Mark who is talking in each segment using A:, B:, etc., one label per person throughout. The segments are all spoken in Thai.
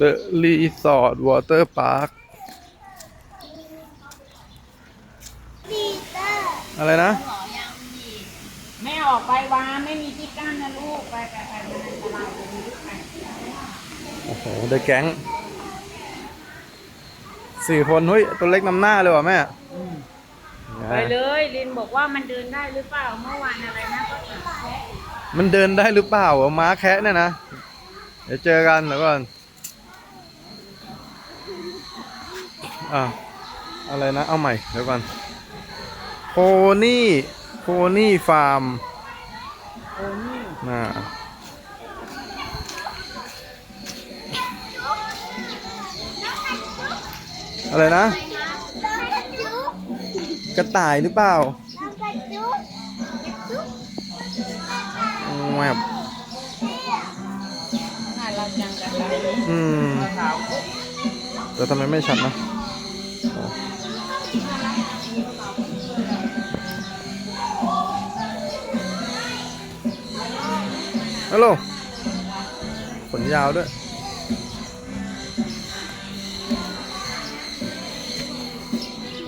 A: The Resort Water Park
B: ปีเตอร์
A: อะไรนะ
C: แม่ออกไปวาไม่มีที่กั้นนะลูก ไปไปไปมันอันตรายตรงนี้ไป
A: โอ้โห The Gang สี่คนเฮ้ย ตัวเล็กนำหน้าเลยว่ะแม่
C: ไปเลย ลินบอกว่ามันเดินได้หรือเปล่า เมื่อวานอะไรนะก็ติดแพ้
A: มันเดินได้หรือเปล่าวะม้าแคะเนี่ยนะ เดี๋ยวเจอกันแล้วก่อน อะอะไรนะ เอาใหม่ เดี๋ยวก่อนโพนี่โพนี่ฟาร์ม
C: โอ้นี่
A: น่าอะไรนะ
B: น้องกระจุก
A: กระต่ายหรือเปล่า
B: น้องกระจุกจุก
A: แวบ
C: น่ารักจังกันเลย
A: อืม แต่ทำไมไม่ชัดนะอ๋อ ฮัลโหลขนยาวด้วย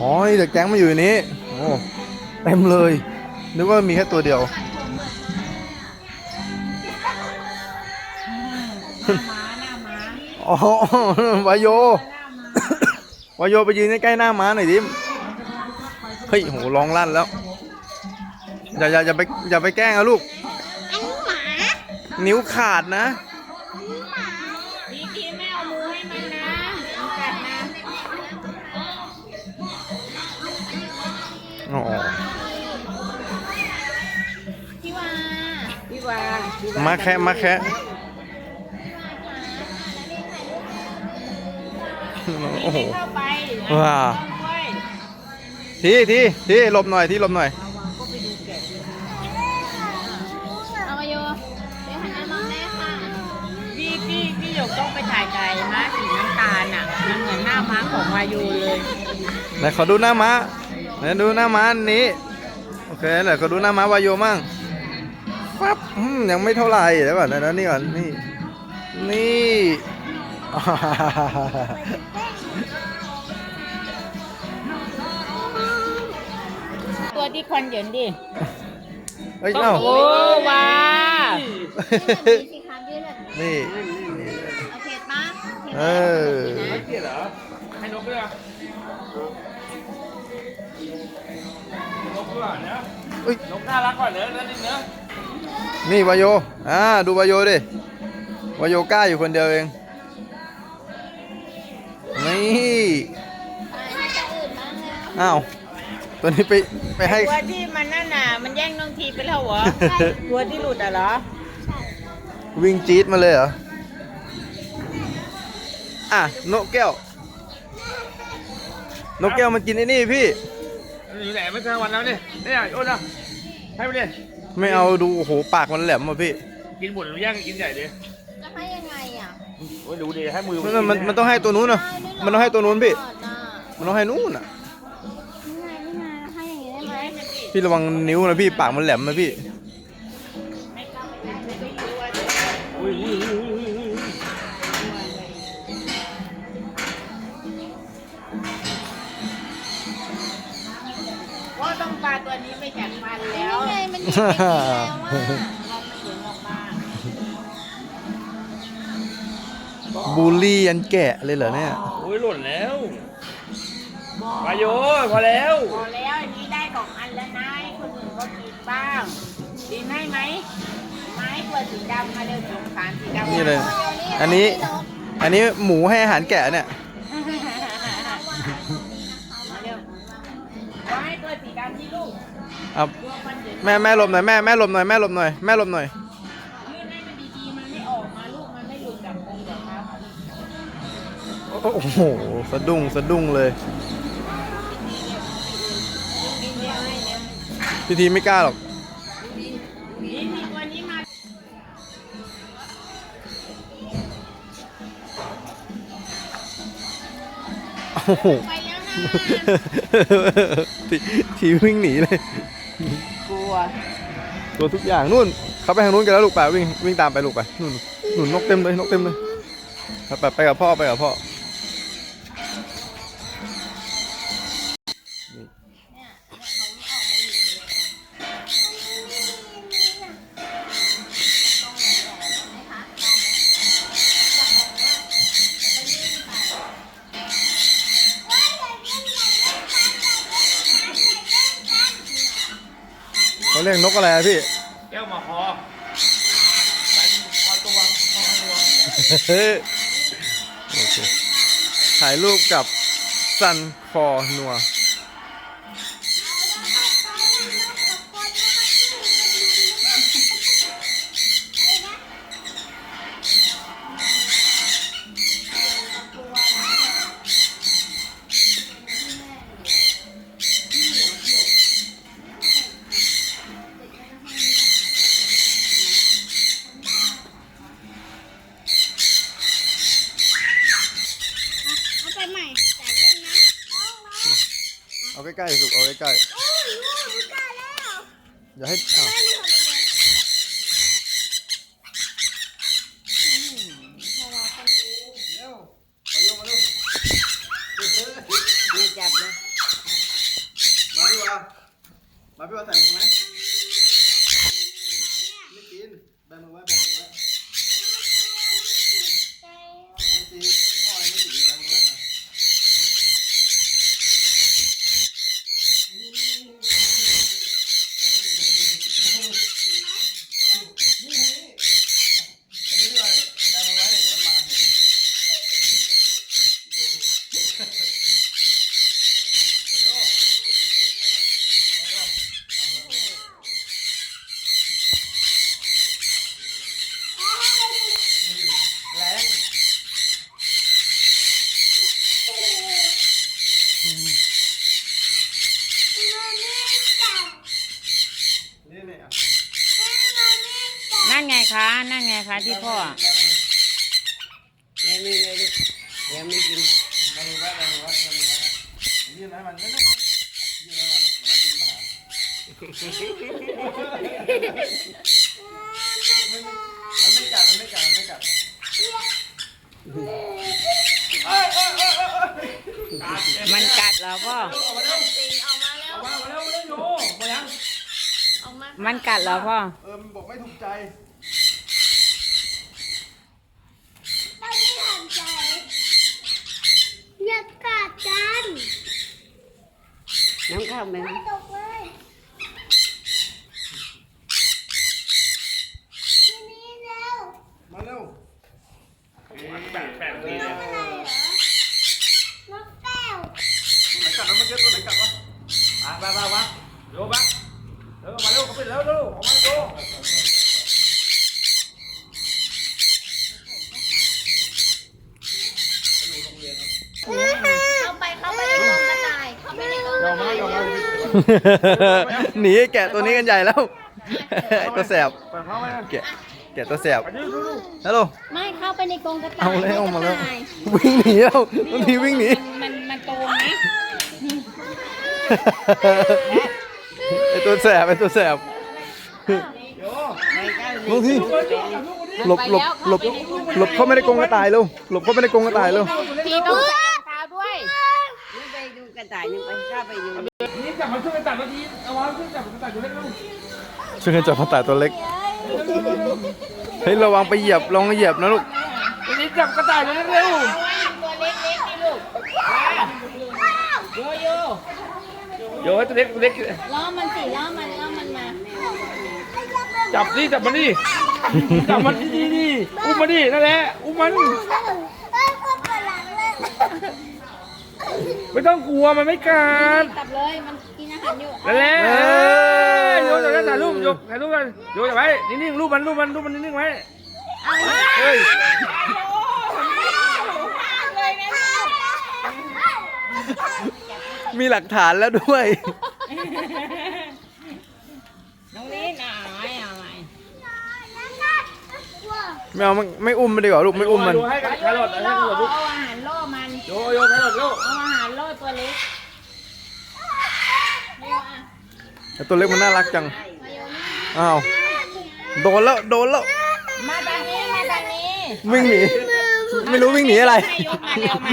A: อ๋อนี่เด็กแก๊งมาอยู่ในนี้ โอ้เต็มเลย นึกว่ามีแค่ตัวเดียว
C: หน้าม้าหน้าม้า
A: อ๋อวายโย
C: หน้าม้า วา
A: ยโยไปยืนใกล้ๆหน้าม้าหน่อยดิเฮ้ยโหร้องลั่นแล้ว อย่าอย่าอย่าไปอย่าไปแกล้งนะลูก
B: อันนี้หมา
A: นิ้วขาดนะ
C: ดีทีไม่เอามือให้มันนะมันกัดนะ
A: อ๋อ
B: พี่วา
C: พี่วาพี่ว
A: มาแคะมาแคะ โอ้โห
C: เข้าไป
A: ว้า
C: เว้ย
A: ทีทีทีหลบหน่อยทีหลบหน่อย
B: เอามาโยเดี๋ยวหันหน้ามองแม่ค่ะ
C: พี่พี่พี่หยกต้องไปถ่ายไก่ม้าสีน้ำตาลอะมันเหมือนหน้าม้าของวายูเลย
A: ไหนขอดูหน้าม้าไหนดูหน้าม้าอันนี้โอเคไหนขอดูหน้าม้าวายโยมั่งปั๊บอืมยังไม่เท่าไหร่เดี๋ยวก่อนนะนี่ก่อนนี่นี่
C: ตัวที่ควันเหยินดิ
A: เฮ้ยเอ้า
C: โอ้ว้า
B: ยืนแบบนี้สิครับยืนแบบนี้
A: นี่
B: โอเคปะโอเค
A: เอ
B: ไหม
A: อ
D: เกลียดเหรอ ให้นกด้วยอะนกด้วยนะ
A: เอ้ย
D: นกน่ารักกว่าเนอะนั่นนี่เนอะ
A: นี่วายโย อ่า ดูวายโยดิวายโยกล้าอยู่คนเดียวเอง นี่
B: ไปให้ตัวอื่นบ้างแล้ว
A: อ้าวตัวนี้ไปไปให้
C: ตัวที่มันนั่นน่ะมันแย่งน้องทีไปแล้วเหรอตัวที่หลุดอะเหรอ
A: วิ่งจี๊ดมาเลยเหรอ อะนกแก้ว นกแก้วมันกินไอ้นี่พี่
D: มันอยู่ไหนไม่กลางวันแล้วเนี่ยเนี่ยโอ้ยนะให้ไปดิ
A: ไม่เอาดูโอ้โหปากมันแหลมอะพี่
D: กินบุญแย่งกินใหญ่ดิ
B: จะให้ยังไงอะ
D: โอ้ยดูดิให้มือ
A: มันมันมันต้องให้ตัวนู้นอะมั นต้องให้ตัวนู้นพี่
B: ก่อนน่ะ
A: มันต้องให้นู้นอะ
B: นี่ไงนี่ไงให้อย่างงี้ได้ไหม
A: พี่ระวังนิ้วนะพี่ปากมันแหลมนะพี่
D: อุ้ยอุ้ยอุ้ยอุ้ยอุ้ย
C: ก็ต้องปลาตัวนี้ไปจากฟันแล้ว
B: นี่ไงมันหยิบไปกินแล้วอะ
C: ลองมาถึงออกมา
A: บูลลี่ยันแกะเลยเหรอเนี่ย
D: โอ้ยหล่นแล้ววายโยพอแล้ว
C: พอแล้วอันนี้ได้ของอันแล้วนะให้คนอื่นก็กินบ้างดีให้ไหมไม้ตัวสีดำมาเร็วสงสารสีดำ
A: นี่เลย อันนี้ อันนี้หมูให้อาหารแกะเนี่ย
C: มาเร็วเอาให้ตัวสีดำที่ลูก
A: เอา
C: ตัวมันเดี๋ยว
A: แม่แม่หลบหน่อยแม่แม่หลบหน่อยแม่หลบหน่อยแม่หลบหน่อย
C: ยื่
A: โอ้โห สะดุ้งสะดุ้งเลย
C: กินเดียวให้เนี่ย
A: พิธีไม่กล้าหรอก
C: นี่มีตัวนี้มา
A: โอ้โห
B: ไปแล้วนะ
A: ทีทีวิ่งหนีเลย
C: กลัว
A: ตัวทุกอย่างนู่น เขาไปทางนู้นกันแล้วลูกป่าวิ่งวิ่งตามไปลูกไปนู่นนู่นนกเต็มเลยนกเต็มเลย ไปไปกับพ่อไปกับพ่อ เขาเรียกนกอะไรอะพี่
D: แก้วมาคอใส่คอตัวคอตัว
A: เฮ้ยโอเคถ่ายรูปกับซันคอนัว
B: เอาไปใหม่แต่เล่นนะ
A: เอาใกล้ๆสุกเอาใกล้
B: โอ้ยลูกรู้ได้แล้ว
A: ๆอย่าให้อ้าว
B: ได้ไม่ทำอะไร
C: ไม่จับเลย
A: มาพี่วามาพี่วาใส่มือไหมไม่กินแบมือไว้แบมือไว้ไม่ตีพ่อไม่ตีแบมือไว้อะอันนี้ด้วยแบมือไว้เดี๋ยวมันมาเห็น แรงนี่เนี่ยอะ
C: นั่นไงคะ นั่นไงคะที่พ่อเดี๋ยนี่เลยดิเดี๋ยวไม่กิน
A: แบมือไว้แบมือไว้แบมือว้อะยื่นให้มันไม่ได้ยื่นให้มันมันกินมาหามันไม่กัดมันไม่กัดมันไม่กัด
C: มันกัดเหรอพ่อ
B: ออกมาแล้ว
D: มามาแล้วมาแล้วโยมายัง
B: อมา
C: มันกัดเหรอพ่อ
A: เออมันบอกไม่ถูกใจ
B: ไม่ได้ทำใจอย่ากัดกัน
C: น้ำข้าวไหม
B: ตกเลยทีนี้เร็ว
A: มาเร็ว
D: แปลกแปลกดี
B: น
D: เลย
B: กอะไรเหรอนกแก้ว
A: ตัวไหนกัดแล้วเมื่อกี้ตัวไหนกัดวะ
D: มาไปไปวะโยปะเร็วมาเร็วเขาไปเร็วเร็วออกมาโย
B: เข้าไปเข้าไปในกรงกระต่ายเข้าไปในกรงกระต่าย
A: หนีแกะตัวนี้กันใหญ่แล้วตัวแสบ
D: เปิดเข้าไปนะ
A: แกะแกะตัวแสบ
D: ไปดูดูดู
A: ฮัลโหล
B: ไม่เข้าไปในกรงกระต่าย
A: เอาแล้วเอามาแล้ว
B: กระต่ย
A: วิ่งหนีแล้วบางทีวิ่งหนี
C: มันมันโตนะ
A: ไอตัวแสบไอตัวแสบ
C: ไม่กล้าเลย
A: บางทีหลบหลบหลบหลบเข้าไม่ได้กรงกระต่ายเร็วหลบเข้าไม่ได้กรงกระต่ายเร็ว
B: พี่ต้องใส่รองเท้าด้วย
C: นึกไป ดูกระต่ายนึกไปข้าไปดู
D: นี่จับมันช่วยกันตัดนาทีเอาวะช่วยจับมันตัดอยู่เล็กลูก
A: ช่วยกันจับกระต่ายตัวเล็ก เฮ้ยระวังไปเหยียบลองเหยียบนะลูก
D: นี่จับกระต่ายเลยเร็ว
C: ตัวเล็กๆนี่ลูกโยโย่
D: โยให้ตัวเล็กตัวเล็ก
B: ล้อมันสิล้อมันล้อมันมา
D: จับนี่จับมันนี่จับมันดีดีอุ้มมันดินั่นแหละอุ้มมัน ไม่ต้องกลัวมันไม่กัด
B: กลับเลย มันกินอาหารอยู่
D: นั่นแหละเออโยจับถ่ายรูปโยถ่ายรูปกันโยจับไว้นิ่งๆรูปมันรูปมันรูปมันนิ่งๆไว้เฮ้ย
A: มีหลักฐานแล้วด้วย
C: น้องลิ้นอะไม่เอาไม่
A: ไม่เอาไม่ไม่อุ้มมันดีกว่าลูกไม่อุ้มมัน
D: ดูให้กันแครอทให้
C: ล่อ
D: แครอทลูก
C: เอาอาหารล่อมัน
D: โยโยแครอทลูก
C: เอาอาหารล่อตัว เล็ก
B: ไม่เอาอะ
A: แต่ตัวเล็กมันน่ารักจัง
B: มาโยน
A: อ้าว โดนแล้ว โดนแล้ว
C: มาทางนี้มาทางนี้
A: วิ่งหนี ไม่รู้วิ่งหนีอะไร
C: ให้ยกมาเร็วมา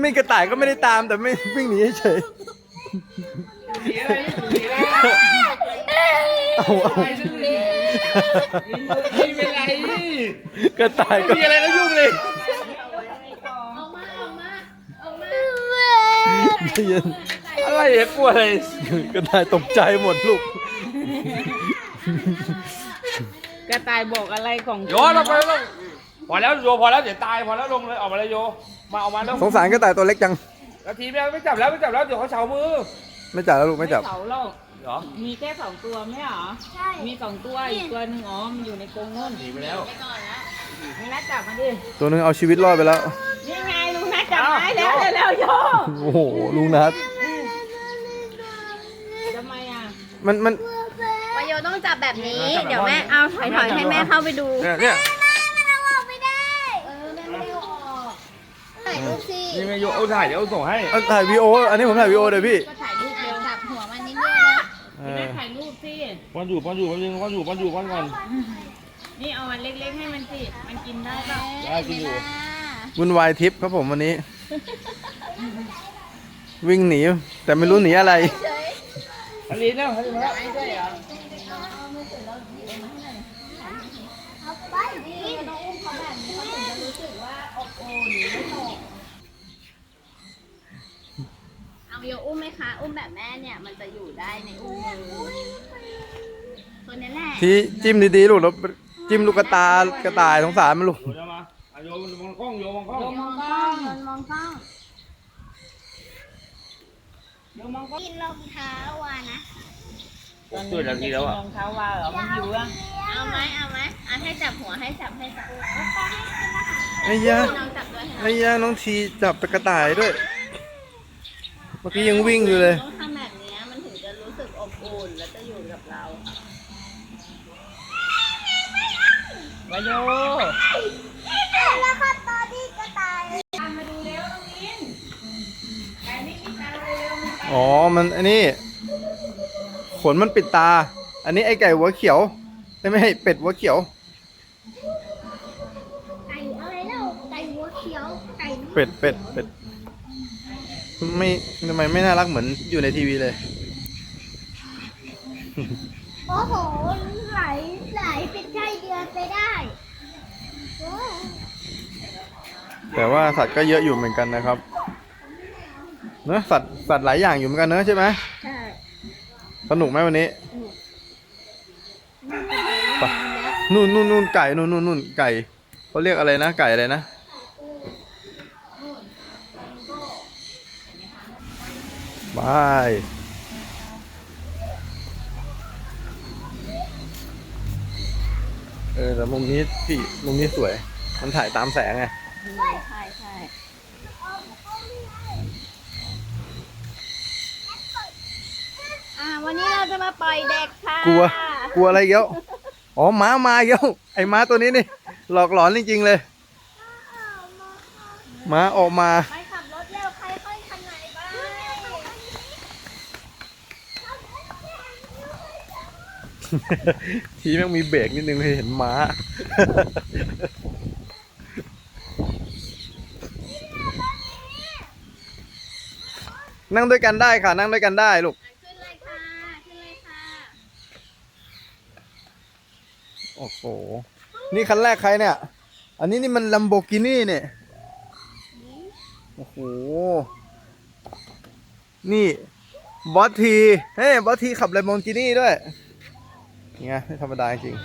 A: ไม่กระต่ายก็ไม่ได้ตามแต่ไม่วิ่งหนีเฉย
D: หนีอะไรหนีอะไร
A: ๆเอาเอา
D: ไม่เป็นไร
A: กระต่ายก็
D: มีอะไรก็ยุ่งเลย
B: เอามาเอามาเอามา
A: เย็น
D: อะไรเนี่ยกลัวอะไร
A: กระต่ายตกใจหมดลูก
C: กระต่ายบอกอะไรของ
D: โยลงไปลงพอแล้วโยพอแล้วเดี๋ยวตายพอแล้วลงเลยออกมาเลยโยมาออกมาแล้ว
A: สงสารกระต่ายตัวเล็กจัง
D: แล้วทีไม่เอาไม่จับแล้วไม่จับแล้วเดี๋ยวเขาเฉามือ
A: ไม่จับแล้วลูกไม่จับ
C: เสาหรอก
D: เหรอ
C: มีแค่สองตัวไม่เหรอใช่มีสองตัวอีกตัวหนึ่งอ๋อมันอยู่ในกรงนู่น
D: หนีไปแล้ว
C: นี่นัดจับมาดิ
A: ตัวหนึงเอาชีวิตรอดไปแล้ว
C: นี่ไงลุงนัด จับไม้แล้วเร็วๆโย
A: โอ้โหลุงนัท
C: ทำไมอะ
A: มันมัน
B: วายโยต้องจับแบบนี้ เดี๋ยวแม่เอาถอยถอยให้แม่เข้าไปดู
D: เนี่ยเนี่ย
B: เออแม่ไม่ได้เอาออกถ่ายรูปสิ
D: นี่ไงโยเอาถ่ายเดี๋ยวเอาส่งให้
A: เอาถ่ายวีโออันนี้ผมถ่ายวีโอเดี๋ยวพี่
B: ก็ถ่ายรูปเร็วจับหัวมันนิดเดียวนะ
A: เอ
C: แม่
A: อ
C: ถ่ายรูปสิ
D: ป้อนอยู่ป้อนอยู่ป้อนอยู่ป้อนอยู่ป้อนอยู่ป้อนก่อน
C: นี่เอามันเล็กๆให้มันสิ มันกินได้ป่ะ
D: ได้กินอยู่
A: วุ่นวายทริปครับผมวันนี้ วิ่งหนี แต่ไม่รู้หนีอะไร
D: อันนี้เนี่ยให้มาแล้ว
C: ไม่ใช่เหรอ
B: ไปนี่น้องอุ้มเขาแบบนี้เขาถึงจะรู้สึกว่าอบอุ่นไม่ตกเอาโยอุ้มไหมคะ อุ้มแบบแม่เนี่ย มันจะอยู่ได้ในอุ้มมือตัวนี้แหละ
A: ที่จิ้มดีๆลูกแล้วจิ้มลูกกระตากระต่ายสงสารมันลูก
D: โยจะมาอะ โยมองกล้องโยมองกล้อง
C: โยมองกล้อง
B: มันมองกล้อง
C: โยมองกล้อง
B: กินรองเท้าอะนะ
D: ตื่นนาทีแล้วอะ
C: รองเท้าว่าเหรอมันหิวอะ
B: เอาไหมเอาไหมเอาให้จับหัวให้จับให้จับ
A: ไอ้ยา
B: น้องจับด้วย
A: ไอ้ยาน้องทีจับกระต่ายด้วย เมื่อกี้ยังวิ่งอยู่เลย
B: ต้องทำแบบนี้มันถึงจะรู้สึกอบอุ่นแล้วจะอยู่กับเรา
C: วายโย
B: แล้วค่ะตอนที่กระต่าย
C: มาดูเร็วน้องมินไก่ไม่กินตาเร็วๆมันไป
A: อ๋อ มันอันนี้ ขนมันปิดตา อันนี้ไอ้ไก่หัวเขียวไม่ไม่ให้เป็ดหัวเขียว
B: ไก่อะไรเล่าไก่หัวเขียวไก่
A: เป็ดเป็ดเป็ดไม่ทำไมไม่น่ารักเหมือนอยู่ในทีวีเลย
B: โอ้โหไหลไหลเป็นไส้เดือนไปได้โอ้
A: แต่ว่าสัตว์ก็เยอะอยู่เหมือนกันนะครับ เนอะสัตว์สัตว์หลายอย่างอยู่เหมือนกันเนอะใช่ไหม
B: ใช่
A: สนุกไหมวันนี้ไปนู่นนู่นนู่นไก่นู่นนู่นนู่นไก่เขาเรียกอะไรนะ ไก่อะไรนะบายเออแต่มุมนี้พี่มุมนี้สวย มันถ่ายตามแสงไง
B: ใช่ใช่อ่าวันนี้เราจะมาปล่อยเด็กค่ะ
A: กลัว กลัวอะไรอีกแล้วอ๋อม้ามาอีกแล้วไอ้ม้าตัวนี้นี่ หลอกหลอนจริงๆเลยม้าออกมา
B: ไปขับรถเร็วใครค่อยคันไหนบ้าง
A: ทีแม่งมีเบรกนิดนึงเลยเห็นม้า นั่งด้วยกันได้ค่ะ นั่งด้วยกันได้ลูก
B: ขึ้นเลยค่ะขึ้นเลยค่ะ
A: โอ้โหนี่คันแรกใครเนี่ย อันนี้นี่มันลัมโบกินี่เนี่ยโอ้โหนี่บอสทีเฮ้ยบอสทีขับลัมโบกินี่ด้วยไงไม่ธรรมดาจริง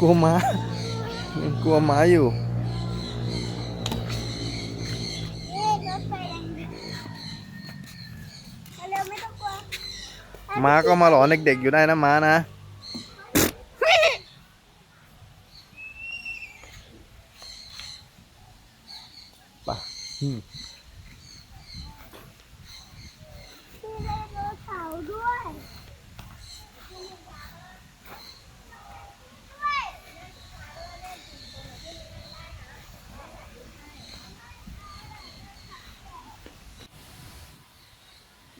A: กลัวม้ายังกลัวม้าอยู่
B: ม้า
A: ก็มาหลอนเด็กๆอยู่ได้นะม้านะไปม
B: มีไดโนเสาร์ด้วย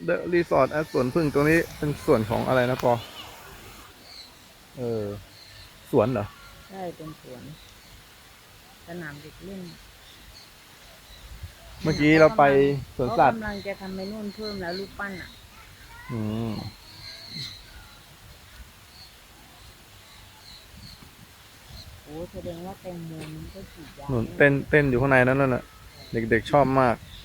A: เดอะรีสอร์ทแอดสวนพึ่งตรงนี้เป็นส่วนของอะไรนะปอ เออ สวนเหรอ
C: ใช่เป็นสวน สนามเด็กเล่น
A: เมื่อกี้เราไปสวนสัตว์
C: เขากำลังจะทำไปนู่นเพิ่มแล้วรูปปั้นอะ
A: อืม
C: โอ้แสดงว่าแตงโมมันก็ฉีดยา
A: หนุนเต้นเต้นอยู่ข้างในนั้นน่ะเด็กๆชอบมาก
C: ใ